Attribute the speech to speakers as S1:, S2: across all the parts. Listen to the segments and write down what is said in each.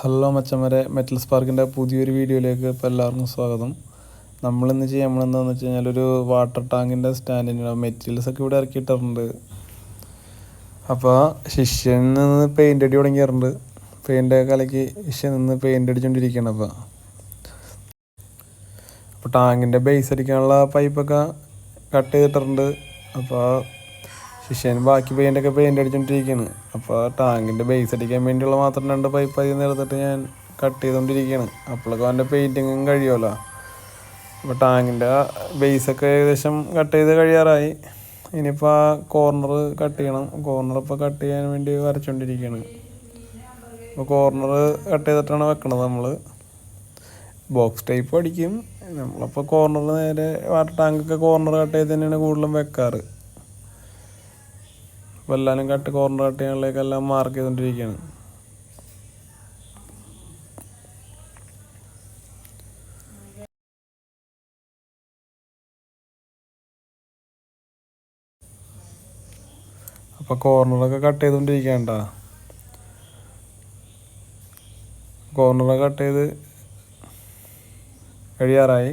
S1: Hello മച്ചന്മാരെ metal സ്പാർക്കിന്റെ പുതിയൊരു വീഡിയോയിലേക്ക് ഇപ്പോൾ എല്ലാവർക്കും സ്വാഗതം. നമ്മളിന്ന് ചെയ്യാൻ നമ്മളെന്താണെന്ന് വെച്ച് കഴിഞ്ഞാൽ ഒരു വാട്ടർ ടാങ്കിന്റെ സ്റ്റാൻഡിന് മെറ്റീരിയൽസ് ഒക്കെ ഇവിടെ ഇറക്കിയിട്ടുണ്ട് അപ്പോൾ ശിഷ്യൻ നിന്ന് പെയിന്റ് അടി തുടങ്ങിയിട്ടുണ്ട്. പെയിന്റ് കലക്കി ശിഷ്യൻ നിന്ന് പെയിന്റ് അടിച്ചുകൊണ്ടിരിക്കുകയാണ് അപ്പോൾ അപ്പോൾ ടാങ്കിന്റെ ബേസ് അടിക്കാനുള്ള പൈപ്പൊക്കെ കട്ട് ചെയ്തിട്ടുണ്ട്. അപ്പോൾ ശിഷ്യൻ ബാക്കി പെയിന്റൊക്കെ പെയിന്റ് അടിച്ചുകൊണ്ടിരിക്കുകയാണ് അപ്പോൾ ടാങ്കിന്റെ ബേസ് അടിക്കാൻ വേണ്ടിയുള്ള മാത്രം രണ്ട് പൈപ്പ് അതിൽ നിന്ന് എടുത്തിട്ട് ഞാൻ കട്ട് ചെയ്തുകൊണ്ടിരിക്കുകയാണ് അപ്പോഴൊക്കെ അവന്റെ പെയിന്റിങ്ങും കഴിയുമല്ലോ. അപ്പോൾ ടാങ്കിന്റെ ബേസൊക്കെ ഏകദേശം കട്ട് ചെയ്ത് കഴിയാറായി. ഇനിയിപ്പോൾ ആ കോർണർ കട്ട് ചെയ്യണം. കോർണർ ഇപ്പോൾ കട്ട് ചെയ്യാൻ വേണ്ടി വരച്ചുകൊണ്ടിരിക്കുകയാണ് അപ്പോൾ കോർണർ കട്ട് ചെയ്തിട്ടാണ് വെക്കണത് നമ്മൾ ബോക്സ് ടൈപ്പ് അടിക്കും. നമ്മളപ്പോൾ കോർണർ നേരെ വാട്ടർ ടാങ്കൊക്കെ കോർണർ കട്ട് ചെയ്ത് തന്നെയാണ് കൂടുതലും വെക്കാറ്. എല്ലാവരും കട്ട് കോർണർ കട്ട് ചെയ്യാനുള്ളതൊക്കെല്ലാം മാർക്ക് ചെയ്തുകൊണ്ടിരിക്കുകയാണ് അപ്പോൾ കോർണറൊക്കെ കട്ട് ചെയ്തുകൊണ്ടിരിക്കണ്ട കോർണറൊക്കെ കട്ട് ചെയ്ത് കഴിയാറായി.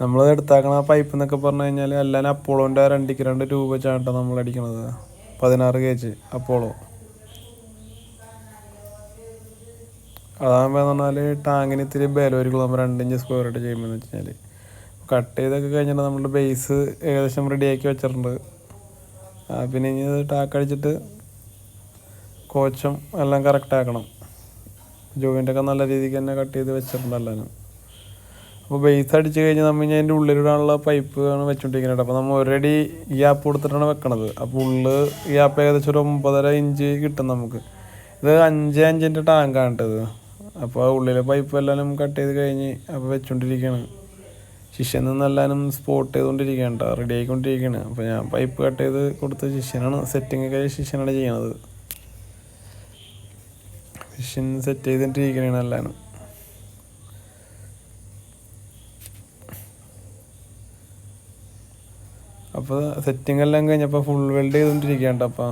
S1: നമ്മൾ എടുത്താക്കണ പൈപ്പ് എന്നൊക്കെ പറഞ്ഞു കഴിഞ്ഞാൽ എല്ലാം അപ്പോളോന്റെ രണ്ടിക്ക് രണ്ട് രൂപ വെച്ചാണ് നമ്മൾ അടിക്കണത് പതിനാറ് കെ ജി അപ്പോളോ അതാകുമ്പോൾ പറഞ്ഞാൽ ടാങ്കിന് ഇത്തിരി ബലമായിരിക്കും നമ്മൾ രണ്ട് ഇഞ്ച് സ്ക്വയർ ആയിട്ട് ചെയ്യുമ്പോൾ എന്ന് വെച്ച് കഴിഞ്ഞാൽ കട്ട് ചെയ്തൊക്കെ കഴിഞ്ഞാൽ നമ്മുടെ ബേസ് ഏകദേശം റെഡിയാക്കി വെച്ചിട്ടുണ്ട്. പിന്നെ ഇനി ടാക്ക് അടിച്ചിട്ട് കോച്ചും എല്ലാം കറക്റ്റ് ആക്കണം. ജോയിന്റൊക്കെ നല്ല രീതിക്ക് തന്നെ കട്ട് ചെയ്ത് വെച്ചിട്ടുണ്ട് എല്ലാവരും അപ്പോൾ ബേസ് അടിച്ച് കഴിഞ്ഞ് നമ്മൾ ഇനി അതിന്റെ ഉള്ളിലിടാനുള്ള പൈപ്പ് ആണ് വെച്ചുകൊണ്ടിരിക്കുന്നത് അപ്പോൾ നമ്മൾ ഒരടി ഗ്യാപ്പ് കൊടുത്തിട്ടാണ് വെക്കണത്. അപ്പോൾ ഉള്ളിൽ ഗ്യാപ്പ് ഏകദേശം ഒരു ഒമ്പതര ഇഞ്ച് കിട്ടും നമുക്ക്. ഇത് അഞ്ച് അഞ്ചിന്റെ ടാങ്കാണ് കേട്ടത് അപ്പോൾ ഉള്ളിലെ പൈപ്പ് എല്ലാം കട്ട് ചെയ്ത് കഴിഞ്ഞ് അപ്പോൾ വെച്ചുകൊണ്ടിരിക്കുകയാണ് ശിഷ്യൻ നിന്ന് എല്ലാവരും സ്പോട്ട് ചെയ്തുകൊണ്ടിരിക്കുകയാണ് കേട്ടോ റെഡി ആയിക്കൊണ്ടിരിക്കുകയാണ് അപ്പോൾ ഞാൻ പൈപ്പ് കട്ട് ചെയ്ത് കൊടുത്ത് ശിഷ്യനാണ് സെറ്റിംഗ് ഒക്കെ ശിഷ്യനാണ് ചെയ്യണത്. ശിഷ്യൻ സെറ്റ് ചെയ്തിട്ടിരിക്കുകയാണ് എല്ലാവരും അപ്പോൾ സെറ്റിംഗ് എല്ലാം കഴിഞ്ഞപ്പോൾ ഫുൾ വെൽഡ് ചെയ്തുകൊണ്ടിരിക്കുകയാണ് അപ്പോൾ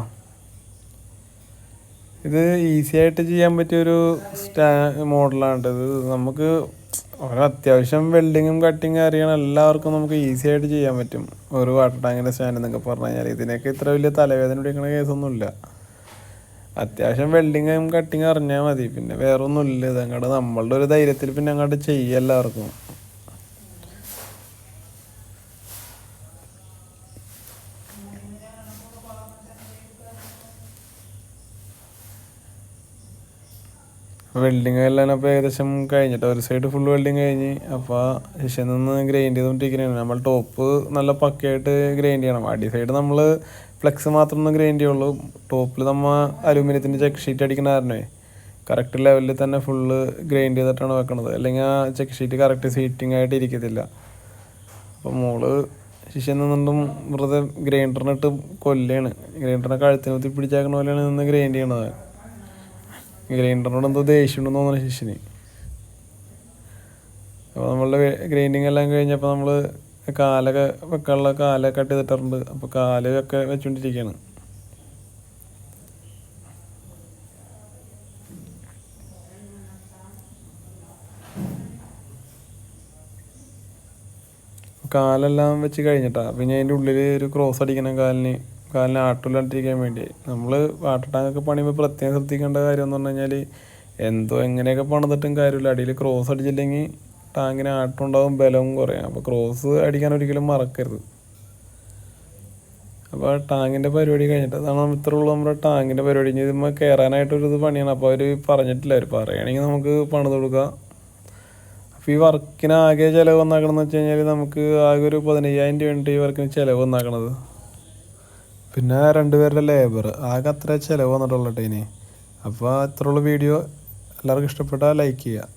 S1: ഇത് ഈസി ആയിട്ട് ചെയ്യാൻ പറ്റിയൊരു സ്റ്റാ മോഡലാണ് ഇത്. നമുക്ക് ഒരു അത്യാവശ്യം വെൽഡിങ്ങും കട്ടിങ്ങും അറിയണം എല്ലാവർക്കും നമുക്ക് ഈസി ആയിട്ട് ചെയ്യാൻ പറ്റും. ഒരു വാട്ടർ ടാങ്കിന്റെ സ്റ്റാൻഡ് എന്നൊക്കെ പറഞ്ഞു കഴിഞ്ഞാൽ ഇതിനൊക്കെ ഇത്ര വലിയ തലവേദന പിടിക്കുന്ന കേസൊന്നുമില്ല അത്യാവശ്യം വെൽഡിങ്ങും കട്ടിങ്ങും അറിഞ്ഞാൽ മതി. പിന്നെ വേറെ ഒന്നുമില്ല ഇത് അങ്ങോട്ട് നമ്മളുടെ ഒരു ധൈര്യത്തിൽ പിന്നെ അങ്ങോട്ട് ചെയ്യുക എല്ലാവർക്കും. വെൽഡിങ് എല്ലാം അപ്പോൾ ഏകദേശം കഴിഞ്ഞിട്ട് ഒരു സൈഡ് ഫുൾ വെൽഡിങ് കഴിഞ്ഞ്. അപ്പോൾ ശേഷം നിന്ന് ഗ്രൈൻഡ് ചെയ്തുകൊണ്ടിരിക്കുന്നതാണ് നമ്മൾ ടോപ്പ് നല്ല പക്കയായിട്ട് ഗ്രൈൻഡ് ചെയ്യണം. അടി സൈഡ് നമ്മൾ ഫ്ലെക്സ് മാത്രം ഒന്ന് ഗ്രൈൻഡ് ചെയ്യുള്ളൂ. ടോപ്പിൽ നമ്മൾ അലൂമിനിയത്തിന്റെ ചെക്ക് ഷീറ്റ് അടിക്കുന്ന കാരണമേ കറക്റ്റ് ലെവലിൽ തന്നെ ഫുള്ള് ഗ്രൈൻഡ് ചെയ്തിട്ടാണ് വെക്കണത്. അല്ലെങ്കിൽ ആ ചെക്ക് ഷീറ്റ് കറക്റ്റ് സീറ്റിംഗ് ആയിട്ട് ഇരിക്കത്തില്ല. അപ്പോൾ മോൾ ശിഷ്യം നിന്നിട്ടും വെറുതെ ഗ്രൈൻഡറിനിട്ട് കൊല്ലാണ്. ഗ്രൈൻഡറിനെ കഴുത്തിന് കുത്തി പിടിച്ചേക്കണ പോലെയാണ് നിന്ന് ഗ്രൈൻഡ് ചെയ്യണത്. ഗ്രൈൻഡറിനോട് എന്തോ ദേഷ്യമുണ്ടെന്ന് തോന്നുന്നു ശിഷ്യന്. അപ്പോൾ നമ്മളുടെ ഗ്രൈൻഡിങ് എല്ലാം കഴിഞ്ഞപ്പോൾ നമ്മൾ കാലൊക്കെ വെക്കാനുള്ള കാലൊക്കെ കട്ട് ചെയ്തിട്ടുണ്ട്. അപ്പോൾ കാലൊക്കെ വെച്ചുകൊണ്ടിരിക്കുകയാണ് കാലെല്ലാം വെച്ച് കഴിഞ്ഞിട്ടാ. പിന്നെ അതിന്റെ ഉള്ളിൽ ഒരു ക്രോസ് അടിക്കണം കാലിന്. കാലിന് ആട്ടില്ലാണ്ടിരിക്കാൻ വേണ്ടി. നമ്മൾ വാട്ടർ ടാങ്കൊക്കെ പണിയുമ്പോൾ പ്രത്യേകം ശ്രദ്ധിക്കേണ്ട കാര്യം എന്ന് പറഞ്ഞു കഴിഞ്ഞാൽ എന്തോ എങ്ങനെയൊക്കെ പണിതിട്ടും കാര്യമില്ല. അടിയിൽ ക്രോസ് അടിച്ചില്ലെങ്കിൽ ടാങ്കിന് ആട്ടുണ്ടാവും ബലവും കുറയും. അപ്പോൾ ക്രോസ് അടിക്കാൻ ഒരിക്കലും മറക്കരുത്. അപ്പോൾ ടാങ്കിന്റെ പരിപാടി കഴിഞ്ഞിട്ട് അതാണ് ഇത്ര ഉള്ളൂ നമ്മുടെ ടാങ്കിന്റെ പരിപാടി. ഇനി ഇതുമ്പോൾ കയറാനായിട്ടൊരു ഇത് പണിയാണ്. അപ്പോൾ അവർ പറഞ്ഞിട്ടില്ല. അവർ പറയുകയാണെങ്കിൽ നമുക്ക് പണിത് കൊടുക്കാം. അപ്പോൾ ഈ വർക്കിന് ആകെ ചിലവ് വന്നാക്കണമെന്ന് വെച്ച് കഴിഞ്ഞാൽ നമുക്ക് ആകെ ഒരു പതിനയ്യായിരം രൂപ ഈ വർക്കിന് ചിലവ് വന്നാക്കണത്. പിന്നെ രണ്ടുപേരുടെ ലേബർ ആകെ അത്ര ചിലവ് വന്നിട്ടുള്ളട്ടെ ഇനി. അപ്പോൾ ഇത്രയുള്ള വീഡിയോ എല്ലാവർക്കും ഇഷ്ടപ്പെട്ടാൽ ലൈക്ക് ചെയ്യുക.